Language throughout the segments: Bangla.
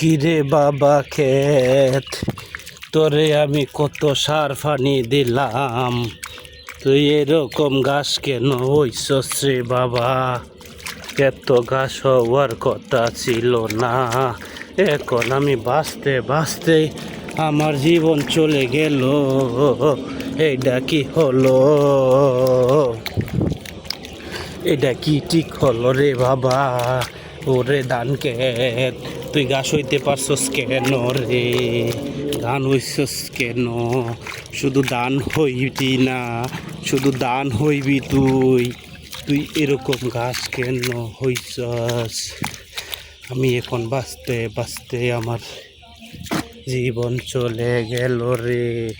কিরে বাবা ক্ষেত? তোরে আমি কত সার ফানি দিলাম। তুই এরকম গাছ কেন হইছস রে বাবা? এত গাছ হওয়ার কথা ছিল না। এখন আমি বাঁচতে বাঁচতে আমার জীবন চলে গেল। এইটা কি হলো? এটা কি ঠিক হলো রে বাবা? ওরে ধানকে তুই গাছ হইতে পারছস কেন রে? ধান হইছস কেন? শুধু দান হইবি না, শুধু দান হইবি তুই। তুই এরকম গাছ কেন হইছস? আমি এখন বাঁচতে বাঁচতে আমার জীবন চলে গেল রে।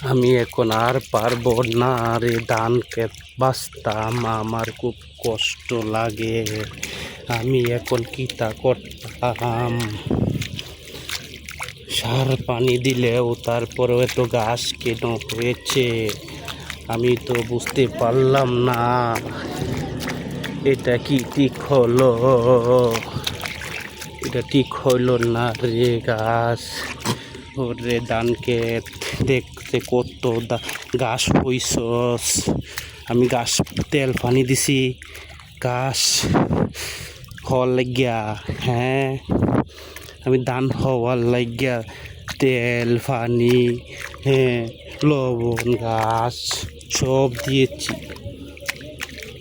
আমি এখন আর পারব না রে। ক্ষেত বাঁচতাম, আমার খুব কষ্ট লাগে। আমি এখন কিতা করতাম? সার পানি দিলেও তারপরেও এত গাছ কেন হয়েছে? আমি তো বুঝতে পারলাম না। এটা কি ঠিক হলো? এটা ঠিক হইল না রে গাছ। ওরে ধানকে দেখতে কত ঘাস হইছস। আমি গাছ তেল পানি দিছি। ঘাস হওয়ার লাগিয়া হ্যাঁ আমি দান হওয়ার লাগিয়া, তেল, পানি হ্যাঁ লবণ ঘাস সব দিয়েছি।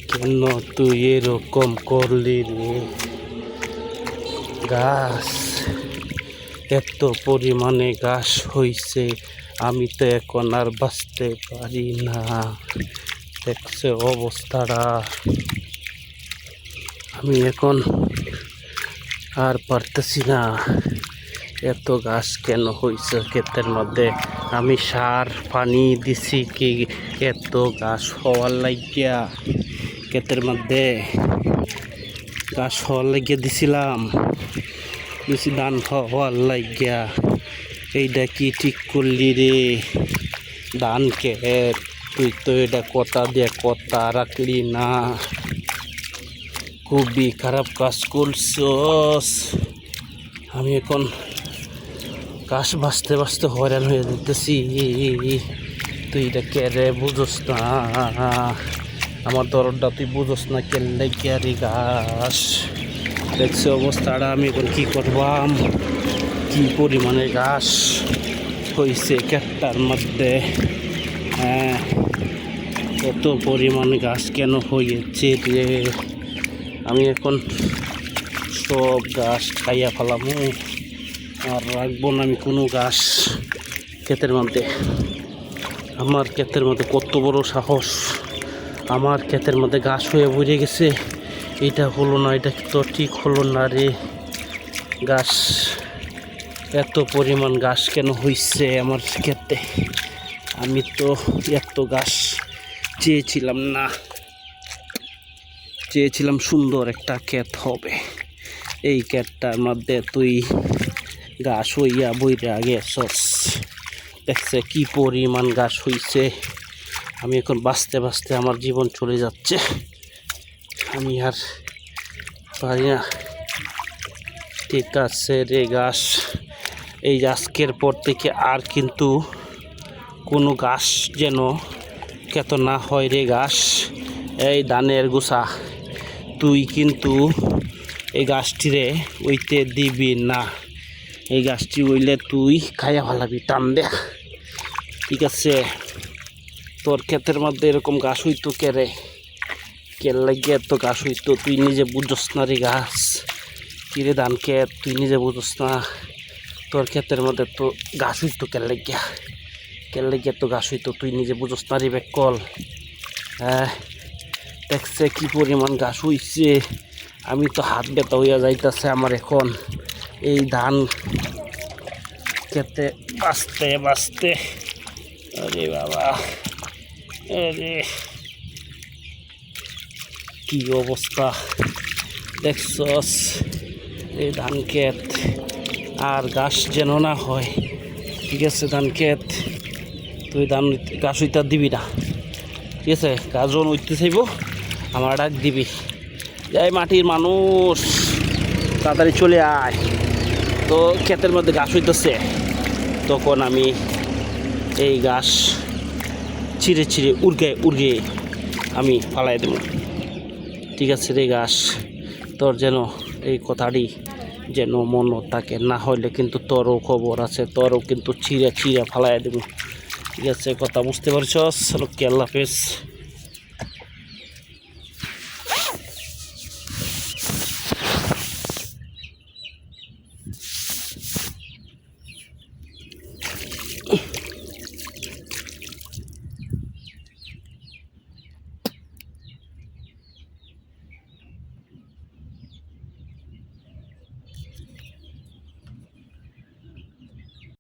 কেন তুই এরকম করলি রে? গাছ, এত পরিমাণে ঘাস হইছে, আমি তো এখন আর বাঁচতে পারি না। দেখছে অবস্থাটা। আমি এখন আর পারতেছি না। এত ঘাস কেন হয়েছে ক্ষেতের মধ্যে আমি সার, পানি দিছি কি? এত ঘাস হওয়ার লাগিয়া ক্ষেতের মধ্যে ঘাস হওয়ার লাগিয়া দিছিলাম। বেশি ধান হওয়ার লাগিয়া। এইটা কি ঠিক করলি রে? ধানকে তুই তো এটা কথা দিয়ে কথা রাখলি না। খুবই খারাপ কাজ করছস। আমি এখন গাছ বাঁচতে বাঁচতে হয়রান হয়ে যেতেছি। তুই এটা কেড়ে বুঝোস না? আমার দরদটা তুই বুঝোস না কেলে কেয়ারি গাছ দেখছি অবস্থাটা, আমি এখন কি করবাম? কি পরিমাণে ঘাস হয়েছে কেটটার মধ্যে? হ্যাঁ কত পরিমাণে গাছ কেন হয়েছে রে? আমি এখন সব গাছ খাইয়া ফেলাম আর রাখব না আমি কোনো গাছ ক্ষেতের মধ্যে। আমার ক্ষেতের মধ্যে কত বড় সাহস। আমার ক্ষেতের মধ্যে গাছ হয়ে বুঝে গেছে। এটা হলো না, এটা তো ঠিক হলো না রে। গাছ, এত পরিমাণ গাছ কেন হইছে আমার ক্ষেতে? আমি তো এত গাছ চেয়েছিলাম না। চেয়েছিলাম সুন্দর একটা ক্ষেত হবে। এই ক্ষেতটার মধ্যে তুই গাছ হইয়া বইরা গেছস। দেখছে কি পরিমাণ গাছ হইছে। আমি এখন বাঁচতে বাঁচতে আমার জীবন চলে যাচ্ছে। আমি আর পারি না। ঠিক আছে রে গাছ এই আজকের পর থেকে আর কিন্তু কোনো গাছ যেন কেত না হয় রে গাছ এই ধানের গুছা। তুই কিন্তু এই গাছটিরে ওইতে দিবি না। এই গাছটি ওইলে তুই খাইয়া ভালাবি টান দে। ঠিক আছে? তোর ক্ষেতের মধ্যে এরকম গাছ হইতো কে রে? কে লাগিয়ে এত গাছ হইতো? তুই নিজে বুঝস না রে গাছ। কিরে ধান ক্ষেত? তুই নিজে বুঝস না। তোর ক্ষেতের মধ্যে তো গাছ হইতো কে লাগিয়া? কে লাগিয়া তো গাছ হইতো? তুই নিজে বুঝস না রে বেকল। হ্যাঁ? দেখছে কি পরিমাণ গাছ হইছে। আমি তো হাত ব্যথা হইয়া যাইতাছে আমার এখন। এই ধান খেতে বাঁচতে বাঁচতে। আরে বাবা, আরে। কি অবস্থা? দেখছস, এই ধান ক্ষেত আর গাছ যেন না হয়। ঠিক আছে, ধান ক্ষেত। তুই ধান গাছ হইতে দিবি না। ঠিক আছে গাছজন উঠতে চাইব আমার ডাক দিবি। যাই মাটির মানুষ, তাড়াতাড়ি চলে আয়। তো ক্ষেতের মধ্যে ঘাস হইতেছে। তখন আমি এই ঘাস ছিঁড়ে ছিঁড়ে উড়গে উড়গে আমি ফালাই দেব। ঠিক আছে রে ঘাস, তোর যেন এই কথাটি যেন মনে থাকে, না হইলে কিন্তু তোরও খবর আছে, তোরও কিন্তু ছিঁড়ে ছিঁড়ে ফালাই দেব। ঠিক আছে, কথা বুঝতে পারছস? লোককে আল্লাহ হাফেজ।